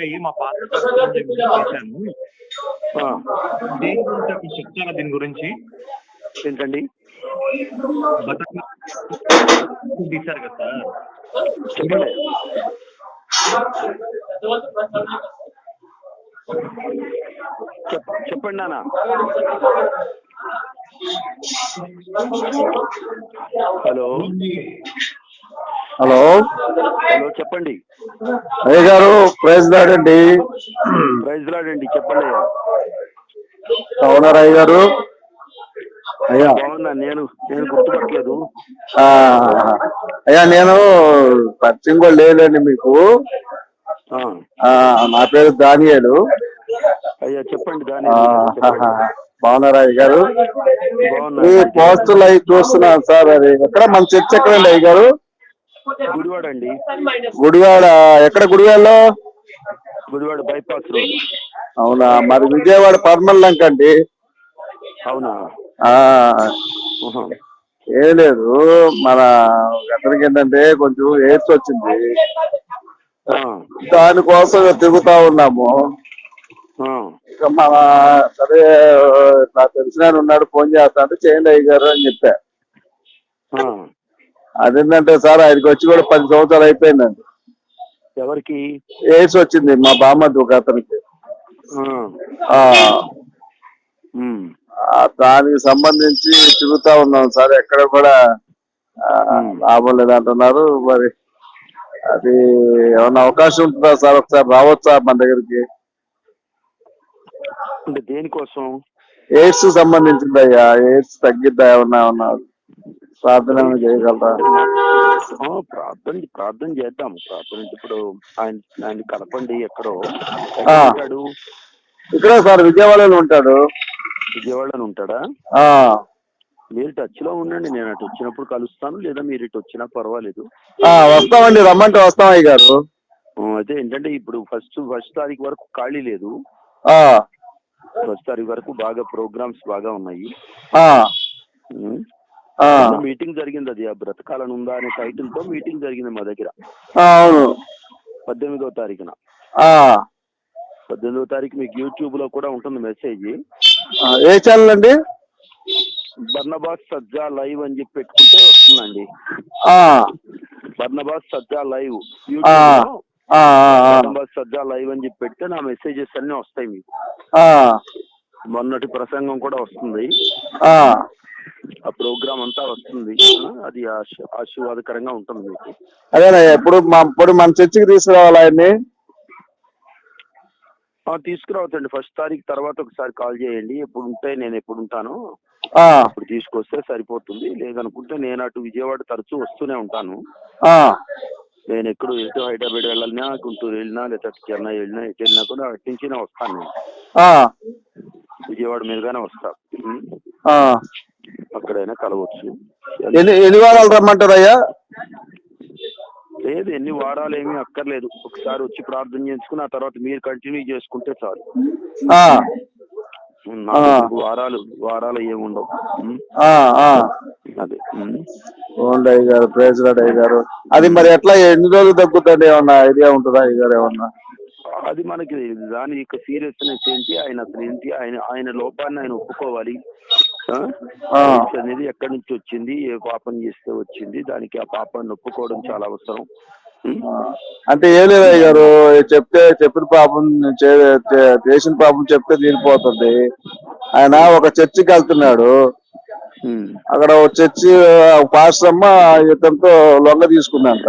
అయ్యి మా పాత చేశాను. ఆ, దేని గురించి అక్కడ చెప్తారా దీని గురించి? ఏంటండి? బతుకు తీశారు కదా సార్. చెప్పండి చెప్- చెప్పండి నాన్న. హలో. హలో. హలో చెప్పండి. అయ్య గారు ప్రైజ్ లాడండి ప్రైజ్ లాడండి చెప్పండి. అవునారు అయ్య గారు? అయ్యా. బాగున్నా నేను నేను గుర్తుపట్టలేదు. ఆ, అయ్యా నేను పరిచయం కూడా లేదండి మీకు. నా పేరు దానియేలు అయ్యా చెప్పండి దాని బాగున్నారా అయ్య గారు? ఈ పోస్టులు అవి చూస్తున్నాను సార్ అది ఎక్కడ? మన చర్చ ఎక్కడండి అయ్య గారు? గుడివాడ అండి. గుడివాడ ఎక్కడ గుడివాడలో? గుడివాడ బైపాస్ రోడ్ అవునా? మరి విజయవాడ పర్మల్ లంక అండి. అవునా. ఏం లేదు. మన అతనికి ఏంటంటే కొంచెం ఎయిడ్స్ వచ్చింది. దానికోసం తిరుగుతా ఉన్నాము. ఇక మన సరే నాకు తెలిసిన ఉన్నాడు ఫోన్ చేస్తా అంటే చేయండి అయ్య గారు అని చెప్పా. అదేంటంటే సార్ ఆయనకి వచ్చి కూడా పది సంవత్సరాలు అయిపోయిందండి. ఎవరికి? ఎయిడ్స్ వచ్చింది మా బామ్మది ఒక అతనికి. దానికి సంబంధించి తిరుగుతా ఉన్నాం సార్ ఎక్కడ కూడా లాభం లేదంటున్నారు మరి అది ఏమన్నా అవకాశం ఉంటుందా సార్ ఒకసారి రావచ్చా మన దగ్గరికి? అంటే దేనికోసం? ఎయిడ్స్ సంబంధించింది అయ్యా ఎయిడ్స్ తగ్గిద్దా ఏమన్నా ఏమన్నా? ప్రార్థన చేయగలరా? ప్రార్థన ప్రార్థన చేద్దాం ప్రార్థన ఇప్పుడు ఆయన ఆయన కలపండి ఎక్కడో. ఉంటాడు ఇక్కడే సార్ విజయవాడలో ఉంటాడు. విజయవాడలో ఉంటాడా? మీరు టచ్లో ఉండండి నేను అటు వచ్చినప్పుడు కలుస్తాను లేదా మీరు ఇటు వచ్చినా పర్వాలేదు. వస్తామండి రమ్మంటే వస్తాం అయ్య గారు. అదే ఏంటంటే ఇప్పుడు ఫస్ట్ ఫస్ట్ తారీఖు వరకు ఖాళీ లేదు. ఫస్ట్ తారీఖు వరకు బాగా ప్రోగ్రామ్స్ బాగా ఉన్నాయి. మీటింగ్ జరిగింది అది ఆ బ్రతకాలను ఉందా అనే టైటిల్తో మీటింగ్ జరిగింది మా దగ్గర. అవును. పద్దెనిమిదో తారీఖున. పద్దెనిమిదో తారీఖు మీకు యూట్యూబ్లో కూడా ఉంటుంది మెసేజ్. ఏ ఛానల్ అండి? బర్నబాస్ సజ్జా లైవ్ అని చెప్పి పెట్టుకుంటే వస్తుందండి. Barnabas Sajja live. Barnabas Sajja live అని చెప్పి పెడితే నా మెసేజెస్ అన్ని వస్తాయి మీకు. మొన్నటి ప్రసంగం కూడా వస్తుంది. ఆ, ప్రోగ్రామ్ అంతా వస్తుంది. అది ఆశ- ఆశీర్వాదకరంగా ఉంటుంది మీకు. అదేనయ్యా ఇప్పుడు మా ఇప్పుడు మన చర్చికి తీసుకురావాలి ఆయన్ని? తీసుకురావచ్చండి. ఫస్ట్ తారీఖు తర్వాత ఒకసారి కాల్ చేయండి. ఎప్పుడు ఉంటే నేను ఎప్పుడు ఉంటానో అప్పుడు తీసుకొస్తే సరిపోతుంది. లేదనుకుంటే నేను అటు విజయవాడ తరచూ వస్తూనే ఉంటాను. నేను ఎక్కడ ఎటు హైదరాబాద్ వెళ్ళాలన్నా గుంటూరు వెళ్ళినా లేదా చెన్నై వెళ్ళినా ఎటు వెళ్ళినా కూడా అటు నుంచినే వస్తాను నేను. విజయవాడ మీదుగానే వస్తా. అక్కడైనా కలవచ్చు. ఎన్ని ఎన్ని వారాలు రమ్మంటారయ్యా లేదు ఎన్ని వారాలు ఏమీ అక్కర్లేదు. ఒకసారి వచ్చి ప్రార్థన చేసుకుని ఆ తర్వాత మీరు కంటిన్యూ చేసుకుంటే చాలు. వారాలు వారాలు ఏమి ఉండవు. అదే ఉం? ఓన్లీ అయ్య గారు ప్రైజ్ అయ్య గారు. అది మరి ఎట్లా ఎన్ని రోజులు తగ్గుతుంది ఏమన్నా ఐడియా ఉంటుందా అయ్య గారు ఏమన్నా? అది మనకి దాని యొక్క సీరియస్నెస్ ఏంటి ఆయన అసలు ఏంటి ఆయన ఆయన లోపాన్ని ఆయన ఒప్పుకోవాలి. అనేది ఎక్కడి నుంచి వచ్చింది ఏ పాపం చేస్తే వచ్చింది దానికి ఆ పాపాన్ని ఒప్పుకోవడం చాలా అవసరం. అంటే ఏం లేదు గారు చెప్తే చెప్పిన పాపం చేసిన పాపం చెప్తే తీరిపోతుంది. ఆయన ఒక చర్చికి వెళ్తున్నాడు. అక్కడ ఒక చర్చి పాస్టర్ అమ్మ ఇతనితో లొంగ తీసుకుందంట.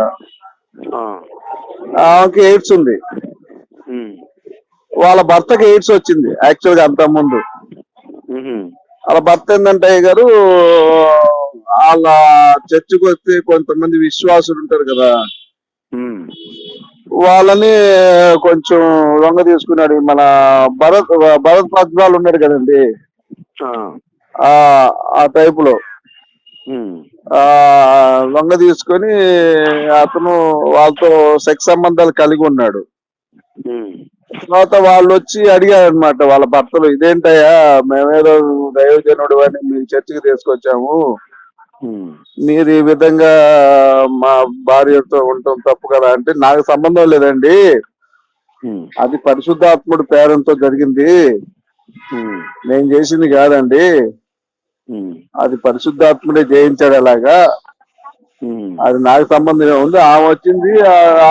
ఆమెకి ఎయిడ్స్ ఉంది. వాళ్ళ భర్తకి ఎయిడ్స్ వచ్చింది యాక్చువల్గా అంత ముందు. వాళ్ళ భర్త ఏంటంటే గారు వాళ్ళ చర్చికి వస్తే కొంతమంది విశ్వాసులు ఉంటారు కదా. వాళ్ళని కొంచెం లొంగ తీసుకున్నాడు మన భరత్ భరత్ పద్మాలు ఉన్నాడు కదండి ఆ. టైప్లో లొంగ తీసుకొని అతను వాళ్ళతో సెక్స్ సంబంధాలు కలిగి ఉన్నాడు. తర్వాత వాళ్ళు వచ్చి అడిగారు అనమాట వాళ్ళ భర్తలు ఇదేంటయ్యా మేమేదో దైవజనుడు అని మీ చర్చికి తీసుకొచ్చాము. మీరు ఈ విధంగా మా భార్యతో ఉండటం తప్పు కదా అంటే నాకు సంబంధం లేదండి. అది పరిశుద్ధాత్ముడి పేరంతో జరిగింది. నేను చేసింది కాదండి. అది పరిశుద్ధాత్ముడే జయించాడు అలాగా. అది నాకు సంబంధం ఉంది. ఆమె వచ్చింది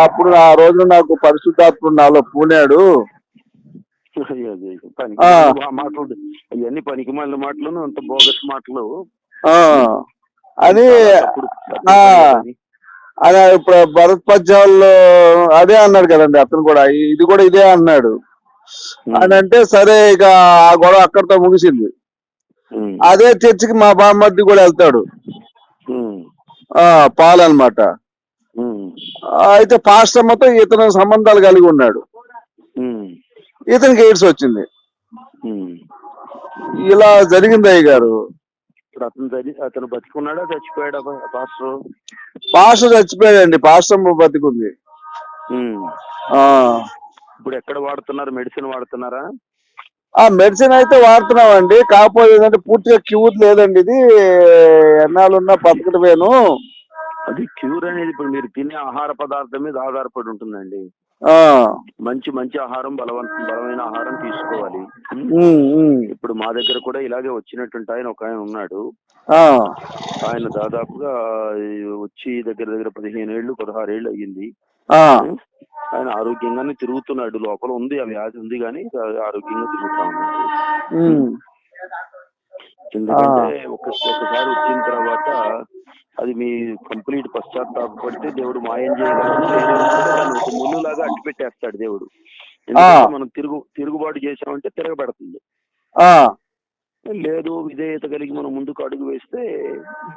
అప్పుడు ఆ రోజు నాకు పరిశుద్ధాత్ముడు నాలో పూనాడు. అయ్యో, పనికి. మాలిన మాటలు ఇవన్నీ పనికి మాలిన మాటలు అంత బోగస్ మాటలు. పని. ఆయన ఇప్పుడు భరత్ పద్యాల్లో అదే అన్నాడు కదండి అతను కూడా ఇది కూడా ఇదే అన్నాడు. అని అంటే సరే ఇక ఆ గొడవ అక్కడితో ముగిసింది. అదే చర్చికి మా బామ్మర్ది కూడా వెళ్తాడు. పాల్ ఆ, అయితే పాస్టమ్మతో ఇతను సంబంధాలు కలిగి ఉన్నాడు. ఇతనికి ఎయిడ్స్ వచ్చింది. ఇలా జరిగింది అయ్య గారు. ఇప్పుడు అతను అతను బతికున్నాడా చచ్చిపోయాడా పాస్టర్? పాస్టర్ చచ్చిపోయాడండి పాస్టమ్మ బతికుంది. ఇప్పుడు ఎక్కడ వాడుతున్నారు మెడిసిన్ వాడుతున్నారా? ఆ మెడిసిన్ అయితే వాడుతున్నామండి. కాకపోతే ఏంటంటే పూర్తిగా క్యూర్ లేదండి ఇది. ఎన్నాళ్ళున్నా బతకటమేను అది క్యూర్ అనేది ఇప్పుడు మీరు తినే ఆహార పదార్థం మీద ఆధారపడి ఉంటుందండి. మంచి మంచి ఆహారం బలవంత బలమైన ఆహారం తీసుకోవాలి. ఇప్పుడు మా దగ్గర కూడా ఇలాగే వచ్చినట్టుంటే ఆయన ఒక ఆయన ఉన్నాడు. ఆయన దాదాపుగా వచ్చి దగ్గర దగ్గర పదిహేను ఏళ్ళు పదహారు ఏళ్ళు అయ్యింది. ఆయన ఆరోగ్యంగానే తిరుగుతున్నాడు లోపల ఉంది ఆ వ్యాధి ఉంది కానీ ఆరోగ్యంగా తిరుగుతా ఉన్నాడు. ఎందుకంటే ఒక ఒకసారి వచ్చిన తర్వాత అది మీ కంప్లీట్ పశ్చాత్తాపడితే దేవుడు మాయం చేయగలడు దాన్ని ఒక ముళ్ళులాగా అట్టి పెట్టేస్తాడు దేవుడు. ఎందుకంటే మనం తిరుగు తిరుగుబాటు చేసామంటే తిరగబడుతుంది. లేదు విధేయత కలిగి మనం ముందుకు అడుగు వేస్తే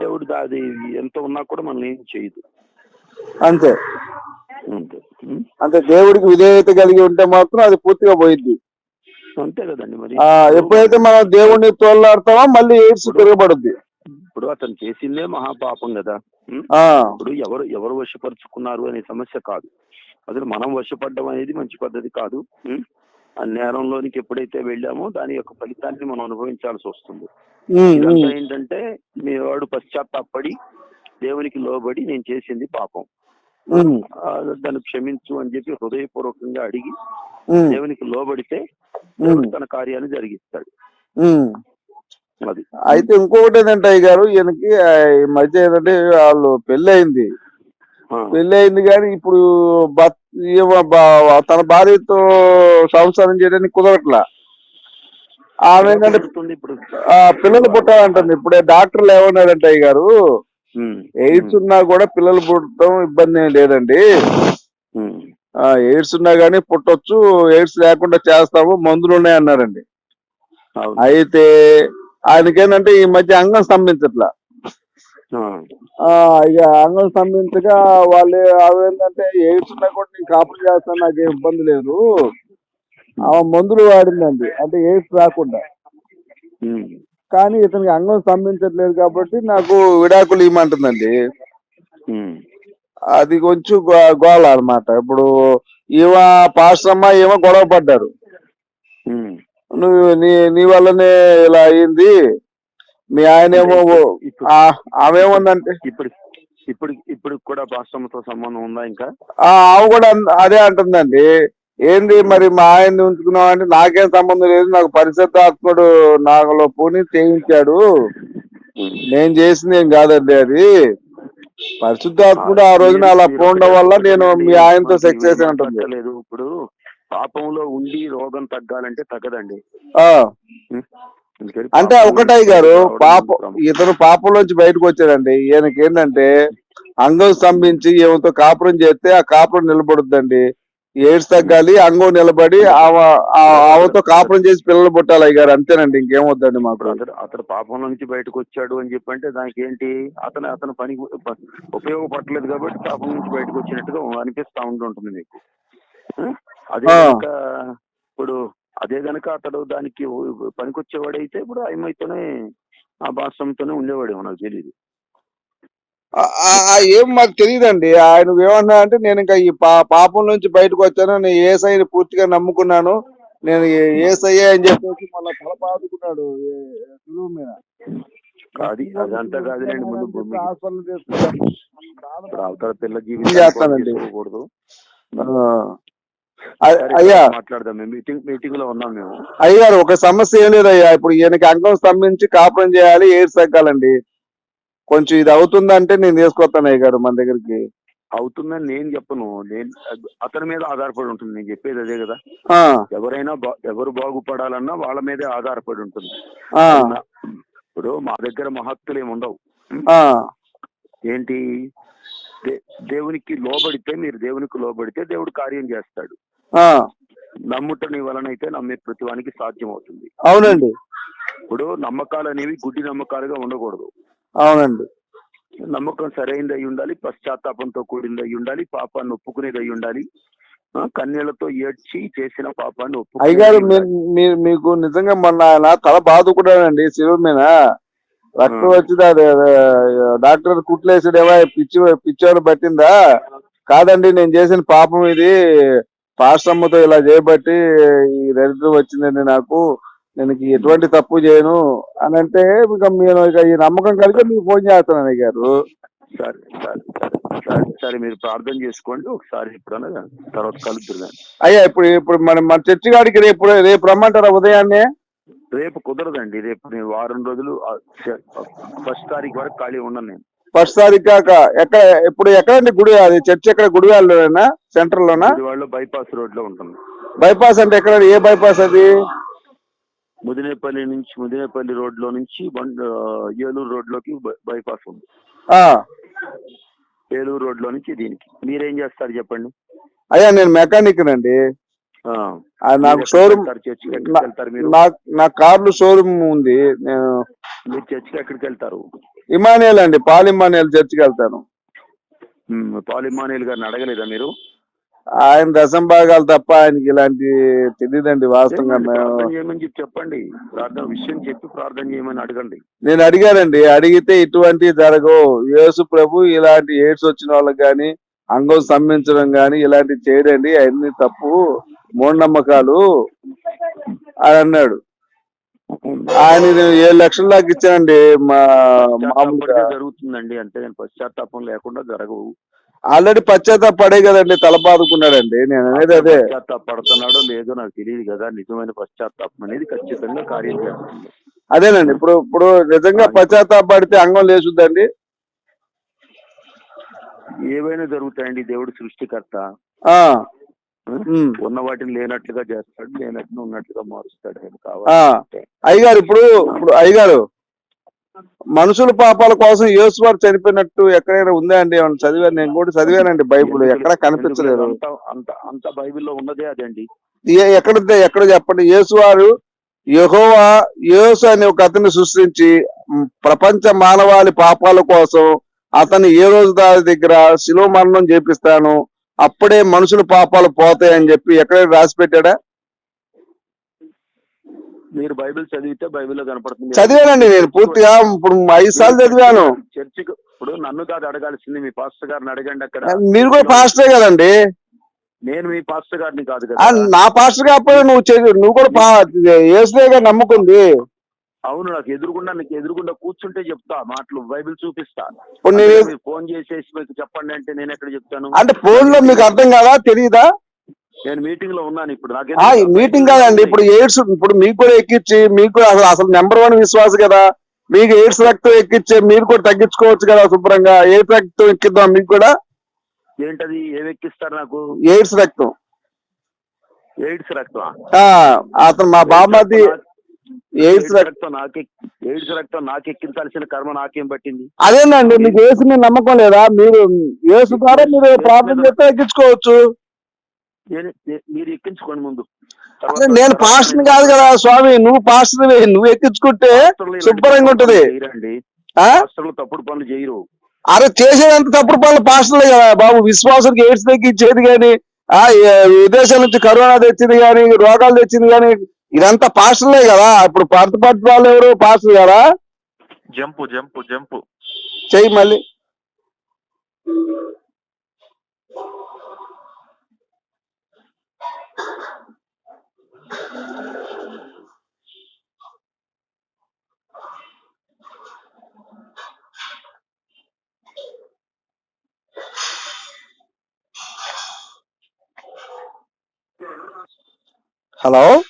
దేవుడు అది ఎంత ఉన్నా కూడా మనం ఏం చేయదు. అంతే. అంతే? అంటే దేవుడికి విధేయత కలిగి ఉంటే మాత్రం అది పూర్తిగా పోయింది అంతే కదండి మరి. ఎప్పుడైతే మనం దేవుడిని తోలాడతామో మళ్ళీ ఎయిడ్స్ తిరగబడుద్ది. ఇప్పుడు అతను చేసిందే మహాపాపం కదా. ఇప్పుడు ఎవరు ఎవరు వశపరుచుకున్నారు అనే సమస్య కాదు. అసలు మనం వశపడడం అనేది మంచి పద్ధతి కాదు? ఆ నేరంలోనికి ఎప్పుడైతే వెళ్ళామో దాని యొక్క ఫలితాన్ని మనం అనుభవించాల్సి వస్తుంది. ఇదంతా ఏంటంటే మీ వాడు పశ్చాత్తాపడి దేవునికి లోబడి నేను చేసింది పాపం. దాన్ని క్షమించు అని చెప్పి హృదయపూర్వకంగా అడిగి దేవునికి లోబడితే దేవుడు తన కార్యాన్ని జరిగిస్తాడు. అది. అయితే ఇంకొకటి ఏంటంటే అయ్య గారు ఈయనకి ఈ మధ్య ఏంటంటే వాళ్ళు పెళ్ళి అయింది పెళ్ళి అయింది కానీ ఇప్పుడు తన భార్యతో సంసారం చేయడానికి కుదరట్లా. ఆమె ఏంటంటే ఇప్పుడు. పిల్లలు పుట్టాలంటుంది. ఇప్పుడే డాక్టర్లు ఏమన్నారంటే అయ్య గారు ఎయిడ్స్ ఉన్నా కూడా పిల్లలు పుట్టడం ఇబ్బంది ఏం లేదండి. ఆ, ఎయిడ్స్ ఉన్నా కానీ పుట్టొచ్చు ఎయిడ్స్ లేకుండా చేస్తాము మందులు ఉన్నాయన్నారండి. అవును. అయితే ఆయనకేంటంటే ఈ మధ్య అంగం స్తంభించట్లా. ఆ, ఆ, ఇక అంగం స్తంభించగా వాళ్ళు అవేంటంటే ఎయిడ్స్ ఉన్నా కూడా నేను కాపులు చేస్తాను నాకేం ఇబ్బంది లేదు. ఆమె మందులు వాడిందండి. అంటే ఎయిడ్స్ రాకుండా. కానీ ఇతనికి అంగం స్తంభించట్లేదు కాబట్టి నాకు విడాకులు ఇవ్వమంటుందండి. అది కొంచెం గోళ అన్నమాట. ఇప్పుడు ఈవ పాస్టమ్మ ఏమో గొడవ పడ్డారు. నువ్వు నీ నీ వల్లనే ఇలా అయింది. మీ ఆయన ఏమో ఇప్పుడు ఆమె ఏముందంటే ఇప్పుడు ఇప్పుడు ఇప్పుడు కూడా పాశ్రమతో సంబంధం ఉందా ఇంకా? ఆ, ఆమె కూడా అదే అంటుందండి. ఏంది మరి మా ఆయన్ని ఉంచుకున్నావు అంటే నాకేం సంబంధం లేదు నాకు పరిశుద్ధాత్ముడు నాలో పూని చేయించాడు. నేను చేసింది ఏం కాదండి అది. పరిశుద్ధాత్ముడు ఆ రోజున అలా పోవడం వల్ల నేను మీ ఆయనతో సెక్స్ చేసి ఉంటుంది. లేదు ఇప్పుడు పాపంలో ఉండి రోగం తగ్గాలంటే తగ్గదండి. అంటే ఒకటై గారు పాప. ఇతను పాపంలోంచి బయటకు వచ్చాడండి. ఈయనకి ఏంటంటే అంగం స్తంభించి ఈమెతో కాపురం చేస్తే ఆ కాపురం నిలబడుద్దండి. ఎయిడ్స్ తగ్గాలి అంగం నిలబడి ఆమె- ఆ- ఆమెతో కాపురం చేసి పిల్లలు పుట్టాలి అయ్య గారు అంతేనండి ఇంకేమొద్దండి మాకు. అతను పాపంలో నుంచి బయటకు వచ్చాడు అని చెప్పంటే దానికి ఏంటి అతను అతను పని ఉపయోగపడలేదు కాబట్టి పాపం నుంచి బయటకు వచ్చినట్టుగా అనిపిస్తా ఉంటుంటుంది మీకు? అదే ఇప్పుడు అదే గనక అతడు దానికి పనికొచ్చేవాడైతే ఇప్పుడు ఆయమైతోనే ఆ భాషంతోనే ఉండేవాడేమో నాకు తెలియదు ఏం మాకు తెలియదండి ఆయన ఏమన్నా అంటే నేను ఇంకా ఈ పా పాపం నుంచి బయటకు వచ్చాను నేను ఏసైని పూర్తిగా నమ్ముకున్నాను. నేను ఏసయ్యే అని చెప్పేసి మళ్ళీ తల బాదుకున్నాడు ఏ- సులువు మీద. అదంతా కాదులేండి భూమి అవతల పిల్ల. జీవితం అయ్యా. మాట్లాడదాం. మేము మీటింగ్ మీటింగ్లో ఉన్నాం మేము. అయ్యారు ఒక సమస్య ఏం లేదయ్యా. ఇప్పుడు ఈయనకి అంగం స్తంభించి కాపురం చేయాలి ఎయిడ్స్ తగ్గాలండి. కొంచెం ఇది అవుతుందంటే నేను తీసుకొస్తాను అయ్య గారు మన దగ్గరికి. అవుతుందని నేను చెప్పను. నేను అతని మీద ఆధారపడి ఉంటుంది. నేను చెప్పేది అదే కదా. ఆ, ఎవరైనా బా- ఎవరు బాగుపడాలన్నా వాళ్ళ మీదే ఆధారపడి ఉంటుంది. ఆ, ఇప్పుడు మా దగ్గర మహత్తులు ఏమి ఉండవు. ఆ, ఏంటి? దే- దేవునికి లోబడితే మీరు దేవునికి లోబడితే దేవుడు కార్యం చేస్తాడు. ఆ, నమ్ముట నీ వలనైతే నమ్మే ప్రతివానికి సాధ్యం అవుతుంది అవునండి. ఇప్పుడు నమ్మకాలు అనేవి గుడ్డి నమ్మకాలుగా ఉండకూడదు. అవునండి. నమ్మకం సరైనది అయి ఉండాలి పశ్చాత్తాపంతో కూడింది అయి ఉండాలి పాపాన్ని ఒప్పుకునేది అయి ఉండాలి కన్నీళ్ళతో ఏడ్చి చేసిన పాపాన్ని అయ్యగారు ఒప్పుకునేది మీ- మీ- మీకు నిజంగా మొన్న ఆయన తల బాదుకున్నాడండి శివుడి మీద. రక్తం. వచ్చింది? అది డాక్టర్ కుట్లేసాడేమో పిచ్చి పిచ్చోని పట్టిందా? కాదండి నేను చేసిన పాపం ఇది పాశ్రమ్మతో ఇలా చేయబట్టి ఈ దరిద్రం వచ్చిందండి నాకు. నేను ఎటువంటి తప్పు చేయను అని అంటే ఇక నేను ఇక ఈ నమ్మకం కలిగి మీకు ఫోన్ చేస్తున్నాను అయ్య గారు. సరే సరే సరే సరే మీరు ప్రార్థన చేసుకోండి ఒకసారి తర్వాత కలుద్దురు కానీ అయ్యా ఇప్పుడు ఇప్పుడు మన మన చర్చి గాడికి రేపు రేపు రమ్మంటారా ఉదయాన్నే? రేపు కుదరదండి రేపు నేను వారం రోజులు ఫస్ట్ తారీఖు వరకు ఖాళీ ఉండను నేను. ఫస్ట్ తారీఖు కాక ఎక్కడ ఇప్పుడు ఎక్కడండి గుడి అది చర్చి ఎక్కడ గుడివాళ్ళలోనా సెంటర్ లోనా వాళ్ళు బైపాస్ రోడ్లో ఉంటుంది బైపాస్ అంటే ఎక్కడ ఏ బైపాస్ అది? ముదినేపల్లి నుంచి ముదినేపల్లి రోడ్లో నుంచి ఏలూరు రోడ్లోకి బైపాస్ ఉంది. ఆ. ఏలూరు రోడ్లో నుంచి దీనికి. మీరేం చేస్తారు చెప్పండి? అయ్యా నేను మెకానిక్ అండి నాకు షోరూమ్ నా కార్లు షోరూమ్ ఉంది. నేను మీరు చర్చికి ఎక్కడికి వెళ్తారు? ఇమానియల్ అండి పాల్ ఇమానియల్ చర్చికి వెళ్తాను. మ్, పాల్ ఇమ్మానుయేల్ గారిని అడగలేదా మీరు? ఆయన దశం భాగాలు తప్ప ఆయనకి ఇలాంటి తెలియదండి వాస్తవంగా చేయమని చెప్పి చెప్పండి. ప్రార్థన విషయం చెప్పి ప్రార్థన చేయమని అడగండి. నేను అడిగానండి అడిగితే ఇటువంటి జరగవు. యేసు ప్రభు ఇలాంటి ఎయిడ్స్ వచ్చిన వాళ్ళకి కానీ అంగం స్తంభించడం కానీ ఇలాంటివి చేయడండి అవన్నీ తప్పు మూఢనమ్మకాలు అని అన్నాడు. ఆయన ఏడు లక్షల దాకా ఇచ్చానండి మా మామూలుగా. జరుగుతుందండి అంటే నేను పశ్చాత్తాపం లేకుండా జరగవు. ఆల్రెడీ పశ్చాత్తాప పడే కదండి తల బాదుకున్నాడండి నేను అనేది అదే. పశ్చాత్తాపడుతున్నాడో లేదో నాకు తెలియదు కదా నిజమైన పశ్చాత్తాపం అనేది ఖచ్చితంగా కార్యం చేస్తుంది. అదేనండి ఇప్పుడు ఇప్పుడు నిజంగా పశ్చాత్తాప పడితే అంగం లేచుద్దండి? ఏవైనా జరుగుతాయండి దేవుడు సృష్టికర్త. ఉన్న వాటిని లేనట్లుగా చేస్తాడు లేనట్టుగా ఉన్నట్లుగా మారుస్తాడు కావాలి అయ్యగారు ఇప్పుడు ఇప్పుడు అయ్యగారు మనుషుల పాపాల కోసం యేసు వారు చనిపోయినట్టు ఎక్కడైనా ఉందా అండి? ఏమన్నా చదివాను నేను కూడా చదివానండి బైబుల్. ఎక్కడ కనిపించలేదు. అంత బైబిల్లో ఉన్నదే అదండి. ఎక్కడ ఎక్కడ చెప్పండి? యేసు వారు యెహోవా యేసు అనే ఒక అతన్ని సృష్టించి ప్రపంచ మానవాళి పాపాల కోసం అతను ఏ రోజు దాని దగ్గర శిలువ మరణం చేపిస్తాను అప్పుడే మనుషుల పాపాలు పోతాయని చెప్పి ఎక్కడైనా రాసి పెట్టాడా మీరు బైబిల్ చదివితే బైబిల్లో కనపడుతుంది చదివానండి నేను పూర్తిగా ఇప్పుడు ఐదు సార్లు చదివాను. చర్చికి ఇప్పుడు నన్ను కాదు అడగాల్సింది మీ పాస్టర్ గారిని అడగండి అక్కడ. మీరు కూడా పాస్టరే కదండి. నేను మీ పాస్టర్ గారిని కాదు కదా. నా పాస్టర్ కాకపోతే నువ్వు నువ్వు కూడా పా- యేసుదేగా నమ్ముకుంది. అవును నాకు ఎదురుగుండా నీకు ఎదురుగుండా కూర్చుంటే చెప్తా మాటలు బైబిల్ చూపిస్తా. ఫోన్ చేసేసి మీకు చెప్పండి అంటే నేను ఎక్కడ చెప్తాను? అంటే ఫోన్లో మీకు అర్థం కాదా తెలియదా నేను మీటింగ్లో ఉన్నాను ఇప్పుడు. ఈ మీటింగ్ కాదండి. ఇప్పుడు ఎయిడ్స్ ఇప్పుడు మీకు కూడా ఎక్కించి మీకు కూడా అసలు అసలు నెంబర్ వన్ విశ్వాస కదా. మీకు ఎయిడ్స్ రక్తం ఎక్కించే మీరు కూడా తగ్గించుకోవచ్చు కదా శుభ్రంగా. ఎయిడ్స్ రక్తం ఎక్కిద్దాం మీకు కూడా? ఏంటది? ఏం ఎక్కిస్తారు నాకు? ఎయిడ్స్ రక్తం. ఎయిడ్స్ రక్తం అతను మా బామ్మది ఎయిడ్స్ రక్తం నాకే ఎయిడ్స్ రక్తం నాకు ఎక్కించాల్సిన కర్మ నాకేం పట్టింది? అదేనండి మీకు ఏసు మీద నమ్మకం లేదా? మీరు ఏసు ద్వారా మీరు ప్రార్థన చేస్తే ఎక్కించుకోవచ్చు. మీరు ఎక్కించుకోండి ముందు. అదే నేను పాస్టర్ కాదు కదా స్వామి నువ్వు పాస్టర్ నువ్వు ఎక్కించుకుంటే శుభ్రంగా ఉంటది. చేయరండి ఆ? పాస్టర్లు తప్పుడు పనులు చేయరు. అరే చేసేదంత తప్పుడు పనులు పాస్టర్లే కదా బాబు. విశ్వాసులకు ఎయిడ్స్ తగ్గించేది కానీ ఆ విదేశాల నుంచి కరోనా తెచ్చింది కానీ రోగాలు తెచ్చింది కానీ ఇదంతా పాస్టర్లే కదా. ఇప్పుడు పంత పట్టు వాళ్ళు ఎవరు? పాస్టర్ కదా? Jump jump jump. చెయ్యి మళ్ళీ. Hello?